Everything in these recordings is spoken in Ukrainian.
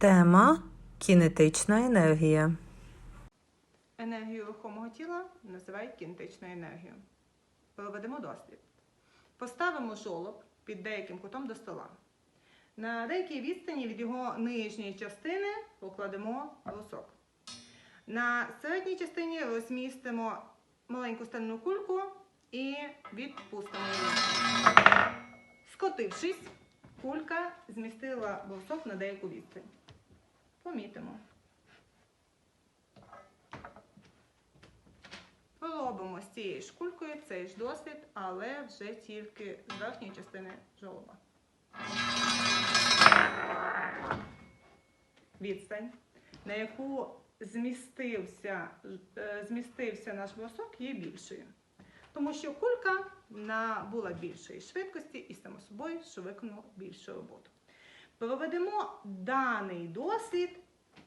Тема кінетична енергія. Енергію рухомого тіла називають кінетичною енергією. Проведемо дослід. Поставимо жолоб під деяким кутом до стола. На деякій відстані від його нижньої частини покладемо брусок. На середній частині розмістимо маленьку стальну кульку і відпустимо її. Скотившись, кулька змістила брусок на деяку відстань. Помітимо. Поробимо з цією шкулькою цей ж досвід, але вже тільки з верхньої частини жолоба. Відстань, на яку змістився, е, змістився наш брусок, є більшою. Тому що кулька набула більшої швидкості і, само собою, що виконала більшу роботу. Проведемо даний дослід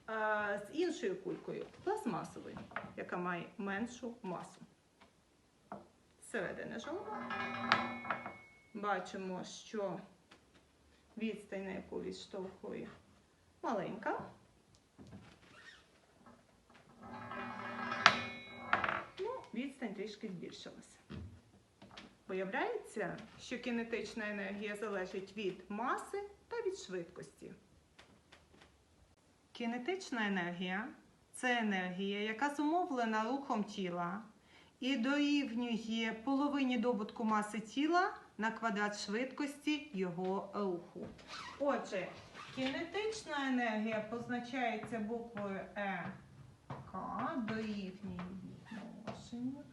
е, з іншою кулькою пластмасовою, яка має меншу масу. Зсередини жолоба бачимо, що відстань, на яку відштовхує маленька. Ну, відстань трішки збільшилася. Виявляється, що кінетична енергія залежить від маси від швидкості. Кінетична енергія це енергія, яка зумовлена рухом тіла і дорівнює половині добутку маси тіла на квадрат швидкості його руху. Отже, кінетична енергія позначається буквою Е К дорівнює відношенню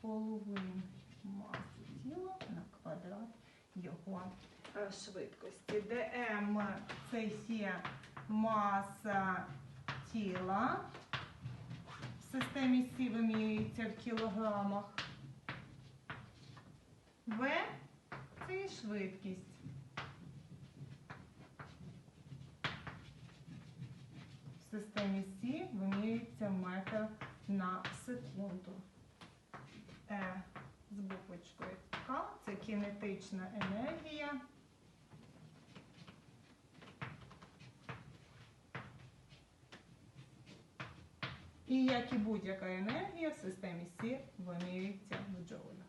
половини маси тіла на квадрат його е, швидкості, де М це є маса тіла. В системі Сі вимірюється в кілограмах. В це швидкість. В системі Сі вимірюється метр на секунду. Е з буквочкою К це кінетична енергія. І як і будь-яка енергія в системі Сі вимірюється в джоулях.